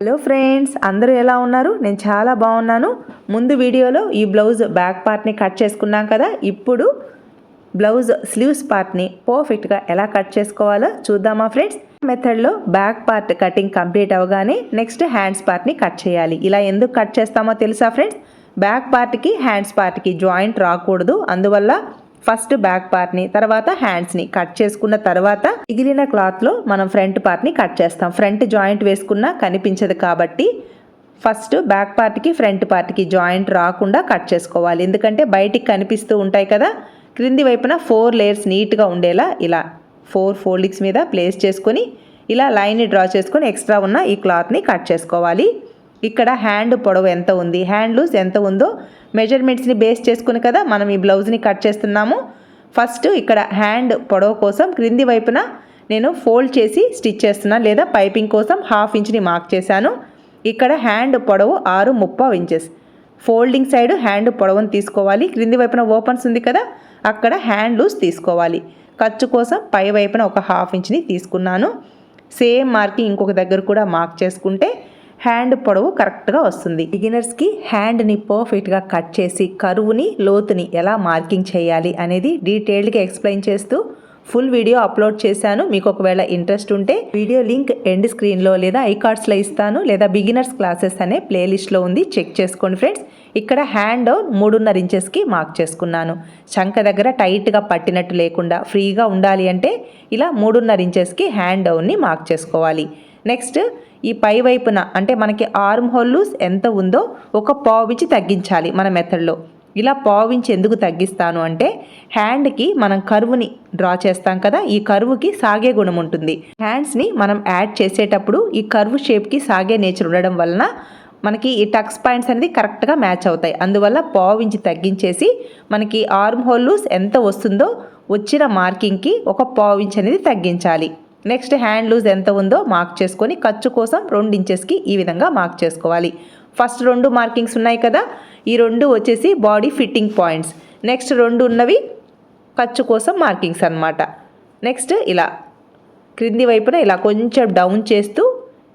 Hello friends అందరూ ఎలా ఉన్నారు? నేను చాలా బాగున్నాను. ముందు వీడియోలో ఈ బ్లౌజ్ బ్యాక్ పార్ట్ని కట్ చేసుకున్నాం కదా ఇప్పుడు బ్లౌజ్ స్లీవ్స్ పార్ట్ని పర్ఫెక్ట్గా ఎలా కట్ చేసుకోవాలో చూద్దామా ఫ్రెండ్స్? మెథడ్లో బ్యాక్ పార్ట్ కటింగ్ కంప్లీట్ అవగానే నెక్స్ట్ హ్యాండ్స్ పార్ట్ని కట్ చేయాలి. ఇలా ఎందుకు కట్ చేస్తామో తెలుసా ఫ్రెండ్స్? బ్యాక్ పార్ట్కి హ్యాండ్స్ పార్ట్కి జాయింట్ రాకూడదు. అందువల్ల ఫస్ట్ బ్యాక్ పార్ట్ని తర్వాత హ్యాండ్స్ని కట్ చేసుకున్న తర్వాత మిగిలిన క్లాత్లో మనం ఫ్రంట్ పార్ట్ని కట్ చేస్తాం. ఫ్రంట్ జాయింట్ వేసుకున్నా కనిపించదు కాబట్టి ఫస్ట్ బ్యాక్ పార్ట్కి ఫ్రంట్ పార్ట్కి జాయింట్ రాకుండా కట్ చేసుకోవాలి. ఎందుకంటే బయటికి కనిపిస్తూ ఉంటాయి కదా క్రింది వైపున ఫోర్ లేయర్స్ నీట్గా ఉండేలా ఇలా ఫోర్ ఫోల్డింగ్స్ మీద ప్లేస్ చేసుకొని ఇలా లైన్ని డ్రా చేసుకొని ఎక్స్ట్రా ఉన్న ఈ క్లాత్ని కట్ చేసుకోవాలి. ఇక్కడ హ్యాండ్ పొడవు ఎంత ఉంది హ్యాండ్ లూస్ ఎంత ఉందో మెజర్మెంట్స్ని బేస్ చేసుకుని కదా మనం ఈ బ్లౌజ్ని కట్ చేస్తున్నాము. ఫస్ట్ ఇక్కడ హ్యాండ్ పొడవు కోసం క్రింది వైపున నేను ఫోల్డ్ చేసి స్టిచ్ చేస్తున్నాను లేదా పైపింగ్ కోసం హాఫ్ ఇంచ్ని మార్క్ చేశాను. ఇక్కడ హ్యాండ్ పొడవు ఆరు ముప్పై ఇంచెస్. ఫోల్డింగ్ సైడ్ హ్యాండ్ పొడవును తీసుకోవాలి. క్రింది వైపున ఓపెన్స్ ఉంది కదా అక్కడ హ్యాండ్ లూస్ తీసుకోవాలి. ఖర్చు కోసం పై వైపున ఒక హాఫ్ ఇంచ్ని తీసుకున్నాను. సేమ్ మార్కింగ్ ఇంకొక దగ్గర కూడా మార్క్ చేసుకుంటే హ్యాండ్ పొడవు కరెక్ట్గా వస్తుంది. బిగినర్స్కి హ్యాండ్ని పర్ఫెక్ట్గా కట్ చేసి కరువుని లోతుని ఎలా మార్కింగ్ చేయాలి అనేది డీటెయిల్డ్గా ఎక్స్ప్లెయిన్ చేస్తూ ఫుల్ వీడియో అప్లోడ్ చేశాను. మీకు ఒకవేళ ఇంట్రెస్ట్ ఉంటే వీడియో లింక్ ఎండ్ స్క్రీన్లో లేదా ఐ కార్డ్స్లో ఇస్తాను. లేదా బిగినర్స్ క్లాసెస్ అనే ప్లేలిస్ట్లో ఉంది. చెక్ చేసుకోండి ఫ్రెండ్స్. ఇక్కడ హ్యాండ్ మూడున్నర ఇంచెస్కి మార్క్ చేసుకున్నాను. చంక దగ్గర టైట్గా పట్టినట్టు లేకుండా ఫ్రీగా ఉండాలి అంటే ఇలా మూడున్నర ఇంచెస్కి హ్యాండ్ డౌన్ని మార్క్ చేసుకోవాలి. నెక్స్ట్ ఈ పై వైపున అంటే మనకి ఆర్మ్ హోల్ లూస్ ఎంత ఉందో ఒక పావించి తగ్గించాలి మన మెథడ్లో. ఇలా పావించి ఎందుకు తగ్గిస్తాను అంటే హ్యాండ్కి మనం కరువుని డ్రా చేస్తాం కదా ఈ కరువుకి సాగే గుణం ఉంటుంది. హ్యాండ్స్ని మనం యాడ్ చేసేటప్పుడు ఈ కరువు షేప్కి సాగే నేచర్ ఉండడం వలన మనకి ఈ టక్స్ పాయింట్స్ అనేది కరెక్ట్గా మ్యాచ్ అవుతాయి. అందువల్ల పావించి తగ్గించేసి మనకి ఆర్మ్ హోల్ లూస్ ఎంత వస్తుందో వచ్చిన మార్కింగ్కి ఒక పావించి అనేది తగ్గించాలి. నెక్స్ట్ హ్యాండ్ లూజ్ ఎంత ఉందో మార్క్ చేసుకొని ఖర్చు కోసం రెండు ఇంచెస్కి ఈ విధంగా మార్క్ చేసుకోవాలి. ఫస్ట్ రెండు మార్కింగ్స్ ఉన్నాయి కదా ఈ రెండు వచ్చేసి బాడీ ఫిట్టింగ్ పాయింట్స్. నెక్స్ట్ రెండు ఉన్నవి ఖర్చు కోసం మార్కింగ్స్ అన్నమాట. నెక్స్ట్ ఇలా క్రింది వైపున ఇలా కొంచెం డౌన్ చేస్తూ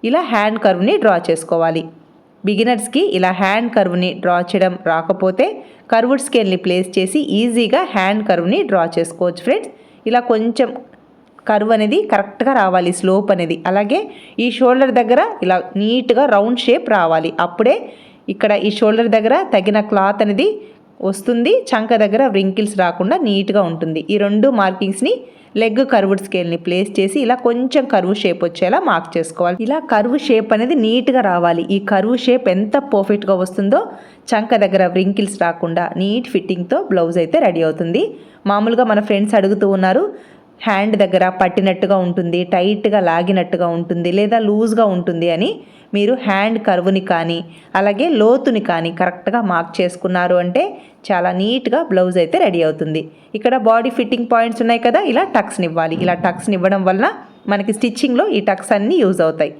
ఇలా హ్యాండ్ కర్వ్ని డ్రా చేసుకోవాలి. బిగినర్స్కి ఇలా హ్యాండ్ కర్వ్ని డ్రా చేయడం రాకపోతే కర్వ్డ్ స్కేల్ని ప్లేస్ చేసి ఈజీగా హ్యాండ్ కర్వ్ని డ్రా చేసుకోవచ్చు ఫ్రెండ్స్. ఇలా కొంచెం కరువు అనేది కరెక్ట్గా రావాలి స్లోప్ అనేది. అలాగే ఈ షోల్డర్ దగ్గర ఇలా నీట్గా రౌండ్ షేప్ రావాలి. అప్పుడే ఇక్కడ ఈ షోల్డర్ దగ్గర తగిన క్లాత్ అనేది వస్తుంది. చంక దగ్గర వ్రింకిల్స్ రాకుండా నీట్గా ఉంటుంది. ఈ రెండు మార్కింగ్స్ని లెగ్ కర్వ్డ్ స్కేల్ని ప్లేస్ చేసి ఇలా కొంచెం కరువు షేప్ వచ్చేలా మార్క్ చేసుకోవాలి. ఇలా కరువు షేప్ అనేది నీట్గా రావాలి. ఈ కరువు షేప్ ఎంత పర్ఫెక్ట్గా వస్తుందో చంక దగ్గర వ్రింకిల్స్ రాకుండా నీట్ ఫిట్టింగ్తో బ్లౌజ్ అయితే రెడీ అవుతుంది. మామూలుగా మన ఫ్రెండ్స్ అడుగుతూ ఉన్నారు హ్యాండ్ దగ్గర పట్టినట్టుగా ఉంటుంది టైట్గా లాగినట్టుగా ఉంటుంది లేదా లూజ్గా ఉంటుంది అని మీరు హ్యాండ్ కర్వ్ని కానీ అలాగే లోతుని కానీ కరెక్ట్గా మార్క్ చేసుకున్నారు అంటే చాలా నీట్గా బ్లౌజ్ అయితే రెడీ అవుతుంది. ఇక్కడ బాడీ ఫిట్టింగ్ పాయింట్స్ ఉన్నాయి కదా ఇలా టక్స్ని ఇవ్వాలి. ఇలా టక్స్ని ఇవ్వడం వలన మనకి స్టిచ్చింగ్లో ఈ టక్స్ అన్నీ యూజ్ అవుతాయి.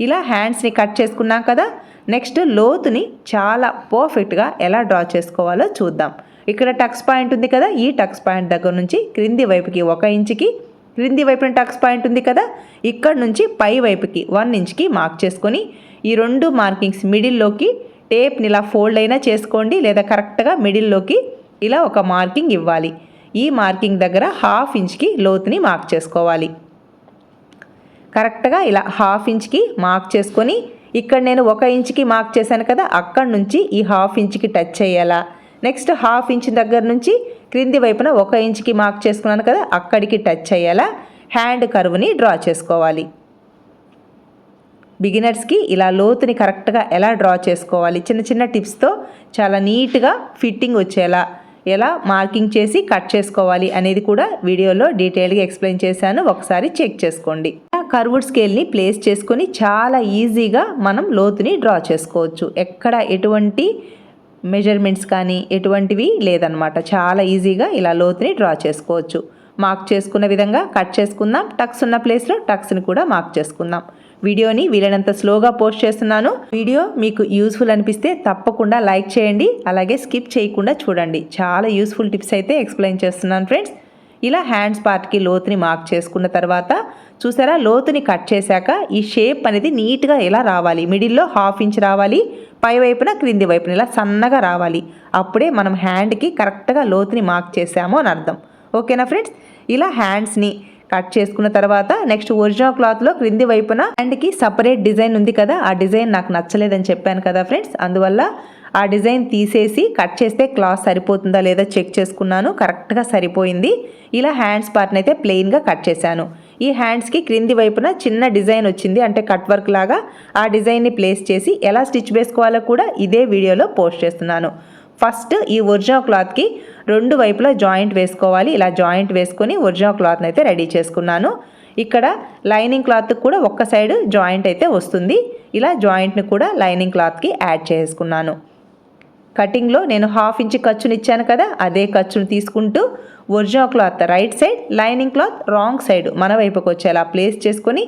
ఇలా హ్యాండ్స్ని కట్ చేసుకున్నాం కదా నెక్స్ట్ లోతుని చాలా పర్ఫెక్ట్గా ఎలా డ్రా చేసుకోవాలో చూద్దాం. ఇక్కడ టక్స్ పాయింట్ ఉంది కదా ఈ టక్స్ పాయింట్ దగ్గర నుంచి క్రింది వైపుకి ఒక ఇంచుకి క్రింది వైపున టక్స్ పాయింట్ ఉంది కదా ఇక్కడ నుంచి పై వైపుకి వన్ ఇంచ్కి మార్క్ చేసుకొని ఈ రెండు మార్కింగ్స్ మిడిల్లోకి టేప్ని ఇలా ఫోల్డ్ అయినా చేసుకోండి లేదా కరెక్ట్గా మిడిల్లోకి ఇలా ఒక మార్కింగ్ ఇవ్వాలి. ఈ మార్కింగ్ దగ్గర హాఫ్ ఇంచ్కి లోతుని మార్క్ చేసుకోవాలి. కరెక్ట్గా ఇలా హాఫ్ ఇంచ్కి మార్క్ చేసుకొని ఇక్కడ నేను ఒక ఇంచ్కి మార్క్ చేశాను కదా అక్కడ నుంచి ఈ హాఫ్ ఇంచ్కి టచ్ అయ్యేలా నెక్స్ట్ హాఫ్ ఇంచ్ దగ్గర నుంచి క్రింది వైపున ఒక ఇంచ్కి మార్క్ చేసుకున్నాను కదా అక్కడికి టచ్ అయ్యేలా హ్యాండ్ కర్వ్ని డ్రా చేసుకోవాలి. బిగినర్స్కి ఇలా లోతుని కరెక్ట్గా ఎలా డ్రా చేసుకోవాలి? చిన్న చిన్న టిప్స్తో చాలా నీట్గా ఫిట్టింగ్ వచ్చేలా ఎలా మార్కింగ్ చేసి కట్ చేసుకోవాలి అనేది కూడా వీడియోలో డీటెయిల్గా ఎక్స్ప్లెయిన్ చేశాను. ఒకసారి చెక్ చేసుకోండి. కర్వుడ్ స్కేల్ని ప్లేస్ చేసుకొని చాలా ఈజీగా మనం లోతుని డ్రా చేసుకోవచ్చు. ఎక్కడ ఎటువంటి మెజర్మెంట్స్ కానీ ఎటువంటివి లేదనమాట చాలా ఈజీగా ఇలా లోతుని డ్రా చేసుకోవచ్చు. మార్క్ చేసుకున్న విధంగా కట్ చేసుకుందాం. టక్స్ ఉన్న ప్లేస్లో టక్స్ని కూడా మార్క్ చేసుకుందాం. వీడియోని వీలైనంత స్లోగా పోస్ట్ చేస్తున్నాను. వీడియో మీకు యూస్ఫుల్ అనిపిస్తే తప్పకుండా లైక్ చేయండి. అలాగే స్కిప్ చేయకుండా చూడండి. చాలా యూస్ఫుల్ టిప్స్ అయితే ఎక్స్ప్లెయిన్ చేస్తున్నాను ఫ్రెండ్స్. ఇలా హ్యాండ్స్ పార్ట్కి లోతుని మార్క్ చేసుకున్న తర్వాత చూసారా? లోతుని కట్ చేశాక ఈ షేప్ అనేది నీట్గా ఇలా రావాలి? మిడిల్లో హాఫ్ ఇంచ్ రావాలి పై వైపున క్రింది వైపున ఇలా సన్నగా రావాలి. అప్పుడే మనం హ్యాండ్కి కరెక్ట్గా లోతుని మార్క్ చేసాము అని అర్థం. ఓకేనా ఫ్రెండ్స్? ఇలా హ్యాండ్స్ని కట్ చేసుకున్న తర్వాత నెక్స్ట్ ఒరిజినల్ క్లాత్లో క్రింది వైపున హ్యాండ్కి సపరేట్ డిజైన్ ఉంది కదా ఆ డిజైన్ నాకు నచ్చలేదని చెప్పాను కదా ఫ్రెండ్స్. అందువల్ల ఆ డిజైన్ తీసేసి కట్ చేస్తే క్లాత్ సరిపోతుందా లేదా చెక్ చేసుకున్నాను కరెక్ట్గా సరిపోయింది. ఇలా హ్యాండ్స్ పార్ట్ని అయితే ప్లెయిన్గా కట్ చేశాను. ఈ హ్యాండ్స్కి క్రింది వైపున చిన్న డిజైన్ వచ్చింది అంటే కట్ వర్క్ లాగా. ఆ డిజైన్ని ప్లేస్ చేసి ఎలా స్టిచ్ వేసుకోవాలో కూడా ఇదే వీడియోలో పోస్ట్ చేస్తున్నాను. ఫస్ట్ ఈ ఒరిజినల్ క్లాత్కి రెండు వైపులా జాయింట్ వేసుకోవాలి. ఇలా జాయింట్ వేసుకొని ఒరిజినల్ క్లాత్ని అయితే రెడీ చేసుకున్నాను. ఇక్కడ లైనింగ్ క్లాత్ కూడా ఒక్క సైడ్ జాయింట్ అయితే వస్తుంది. ఇలా జాయింట్ని కూడా లైనింగ్ క్లాత్కి యాడ్ చేసుకున్నాను. కటింగ్లో నేను హాఫ్ ఇంచ్ ఖర్చుని ఇచ్చాను కదా అదే ఖర్చును తీసుకుంటూ original cloth right side lining cloth wrong side మన వైపుకి వచ్చేలా ప్లేస్ చేసుకొని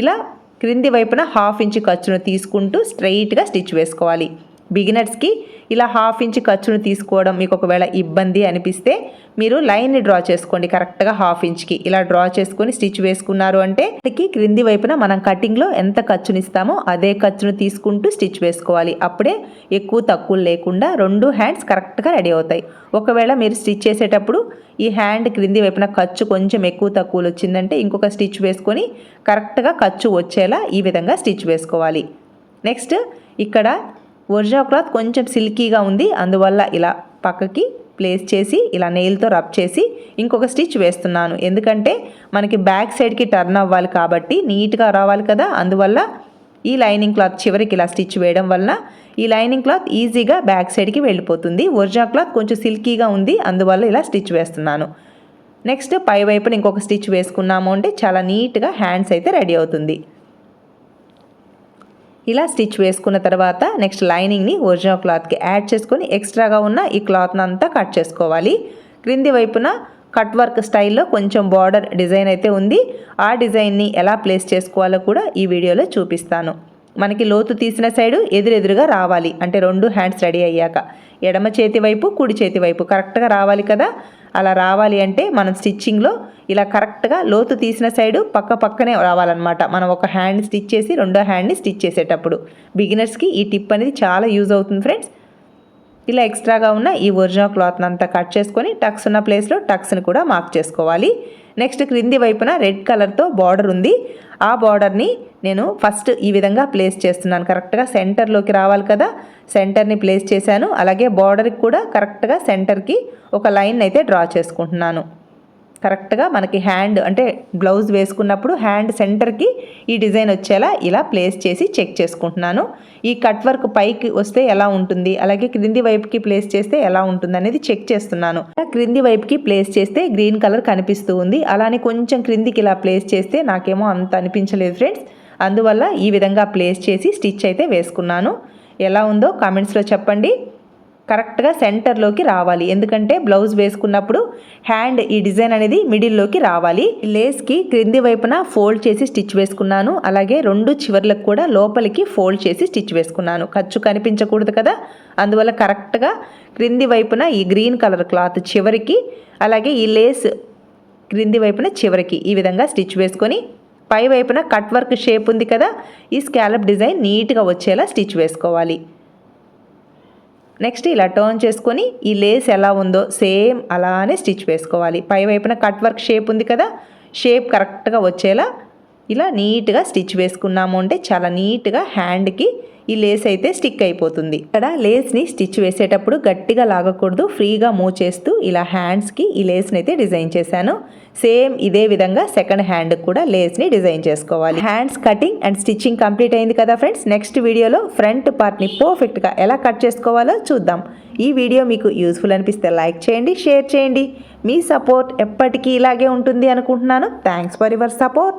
ఇలా క్రింది వైపున హాఫ్ ఇంచ్ ఖర్చును తీసుకుంటూ స్ట్రైట్గా స్టిచ్ వేసుకోవాలి. బిగినర్స్కి ఇలా హాఫ్ ఇంచ్ ఖర్చును తీసుకోవడం మీకు ఒకవేళ ఇబ్బంది అనిపిస్తే మీరు లైన్ని డ్రా చేసుకోండి. కరెక్ట్గా హాఫ్ ఇంచ్కి ఇలా డ్రా చేసుకొని స్టిచ్ వేసుకున్నారు అంటే క్రింది వైపున మనం కటింగ్లో ఎంత ఖర్చుని ఇస్తామో అదే ఖర్చును తీసుకుంటూ స్టిచ్ వేసుకోవాలి. అప్పుడే ఎక్కువ తక్కువ లేకుండా రెండు హ్యాండ్స్ కరెక్ట్గా రెడీ అవుతాయి. ఒకవేళ మీరు స్టిచ్ చేసేటప్పుడు ఈ హ్యాండ్ క్రింది వైపున ఖర్చు కొంచెం ఎక్కువ తక్కువలు వచ్చిందంటే ఇంకొక స్టిచ్ వేసుకొని కరెక్ట్గా ఖర్చు వచ్చేలా ఈ విధంగా స్టిచ్ వేసుకోవాలి. నెక్స్ట్ ఇక్కడ ఒరిజినల్ క్లాత్ కొంచెం సిల్కీగా ఉంది. అందువల్ల ఇలా పక్కకి ప్లేస్ చేసి ఇలా నెయిల్తో రబ్ చేసి ఇంకొక స్టిచ్ వేస్తున్నాను. ఎందుకంటే మనకి బ్యాక్ సైడ్కి టర్న్ అవ్వాలి కాబట్టి నీట్గా రావాలి కదా. అందువల్ల ఈ లైనింగ్ క్లాత్ చివరికి ఇలా స్టిచ్ వేయడం వలన ఈ లైనింగ్ క్లాత్ ఈజీగా బ్యాక్ సైడ్కి వెళ్ళిపోతుంది. ఒరిజినల్ క్లాత్ కొంచెం సిల్కీగా ఉంది. అందువల్ల ఇలా స్టిచ్ వేస్తున్నాను. నెక్స్ట్ పై వైపున ఇంకొక స్టిచ్ వేసుకున్నాము అంటే చాలా నీట్గా హ్యాండ్స్ అయితే రెడీ అవుతుంది. ఇలా స్టిచ్ వేసుకున్న తర్వాత నెక్స్ట్ లైనింగ్ని ఒరిజినల్ క్లాత్కి యాడ్ చేసుకొని ఎక్స్ట్రాగా ఉన్న ఈ క్లాత్ని అంతా కట్ చేసుకోవాలి. క్రింది వైపున కట్ వర్క్ స్టైల్లో కొంచెం బార్డర్ డిజైన్ అయితే ఉంది. ఆ డిజైన్ని ఎలా ప్లేస్ చేసుకోవాలో కూడా ఈ వీడియోలో చూపిస్తాను. మనకి లోతు తీసిన సైడు ఎదురెదురుగా రావాలి. అంటే రెండు హ్యాండ్స్ రెడీ అయ్యాక. ఎడమ చేతి వైపు కుడి చేతి వైపు కరెక్ట్గా రావాలి కదా. అలా రావాలి అంటే మనం స్టిచ్చింగ్లో ఇలా కరెక్ట్గా లోతు తీసిన సైడు పక్క పక్కనే రావాలన్నమాట. మనం ఒక హ్యాండ్ స్టిచ్ చేసి రెండో హ్యాండ్ని స్టిచ్ చేసేటప్పుడు. బిగినర్స్కి ఈ టిప్ అనేది చాలా యూజ్ అవుతుంది ఫ్రెండ్స్. ఇలా ఎక్స్ట్రాగా ఉన్న ఈ ఒరిజినల్ క్లాత్ని అంతా కట్ చేసుకొని టక్స్ ఉన్న ప్లేస్లో టక్స్ని కూడా మార్క్ చేసుకోవాలి. నెక్స్ట్ క్రింది వైపున రెడ్ కలర్తో బార్డర్ ఉంది. ఆ బార్డర్ని నేను ఫస్ట్ ఈ విధంగా ప్లేస్ చేస్తున్నాను. కరెక్ట్గా సెంటర్లోకి రావాలి కదా? సెంటర్ని ప్లేస్ చేశాను. అలాగే బార్డర్కి కూడా కరెక్ట్గా సెంటర్కి ఒక లైన్ అయితే డ్రా చేసుకుంటున్నాను. కరెక్ట్గా మనకి హ్యాండ్ అంటే బ్లౌజ్ వేసుకున్నప్పుడు హ్యాండ్ సెంటర్కి ఈ డిజైన్ వచ్చేలా ఇలా ప్లేస్ చేసి చెక్ చేసుకుంటున్నాను. ఈ కట్ వర్క్ పైకి వస్తే ఎలా ఉంటుంది? అలాగే క్రింది వైపుకి ప్లేస్ చేస్తే ఎలా ఉంటుంది అనేది చెక్ చేస్తున్నాను. క్రింది వైపుకి ప్లేస్ చేస్తే గ్రీన్ కలర్ కనిపిస్తూ ఉంది. అలానే కొంచెం క్రిందికి ఇలా ప్లేస్ చేస్తే నాకేమో అంత అనిపించలేదు ఫ్రెండ్స్. అందువల్ల ఈ విధంగా ప్లేస్ చేసి స్టిచ్ అయితే వేసుకున్నాను. ఎలా ఉందో కామెంట్స్లో చెప్పండి. కరెక్ట్గా సెంటర్లోకి రావాలి. ఎందుకంటే బ్లౌజ్ వేసుకున్నప్పుడు హ్యాండ్ ఈ డిజైన్ అనేది మిడిల్లోకి రావాలి. లేస్కి క్రింది వైపున ఫోల్డ్ చేసి స్టిచ్ వేసుకున్నాను. అలాగే రెండు చివర్లకు కూడా లోపలికి ఫోల్డ్ చేసి స్టిచ్ వేసుకున్నాను. ఖర్చు కనిపించకూడదు కదా? అందువల్ల కరెక్ట్గా క్రింది వైపున ఈ గ్రీన్ కలర్ క్లాత్ చివరికి అలాగే ఈ లేస్ క్రింది వైపున చివరికి ఈ విధంగా స్టిచ్ వేసుకొని పై వైపున కట్ వర్క్ షేప్ ఉంది కదా? ఈ స్కాలప్ డిజైన్ నీట్గా వచ్చేలా స్టిచ్ వేసుకోవాలి. నెక్స్ట్ ఇలా టర్న్ చేసుకొని ఈ లేస్ ఎలా ఉందో సేమ్ అలానే స్టిచ్ వేసుకోవాలి. పై వైపున కట్ వర్క్ షేప్ ఉంది కదా షేప్ కరెక్ట్గా వచ్చేలా ఇలా నీట్గా స్టిచ్ వేసుకున్నాము అంటే చాలా నీట్గా హ్యాండ్కి ఈ లేస్ అయితే స్టిక్ అయిపోతుంది. ఇక్కడ లేస్ని స్టిచ్ వేసేటప్పుడు గట్టిగా లాగకూడదు ఫ్రీగా మూవ్ చేస్తూ ఇలా హ్యాండ్స్కి ఈ లేస్ని అయితే డిజైన్ చేశాను. సేమ్ ఇదే విధంగా సెకండ్ హ్యాండ్ కూడా లేస్ని డిజైన్ చేసుకోవాలి. Hands cutting and stitching complete అయింది కదా ఫ్రెండ్స్? నెక్స్ట్ వీడియోలో ఫ్రంట్ పార్ట్ని పర్ఫెక్ట్గా ఎలా కట్ చేసుకోవాలో చూద్దాం. ఈ వీడియో మీకు యూస్ఫుల్ అనిపిస్తే లైక్ చేయండి షేర్ చేయండి. మీ సపోర్ట్ ఎప్పటికీ ఇలాగే ఉంటుంది అనుకుంటున్నాను. Thanks for your support.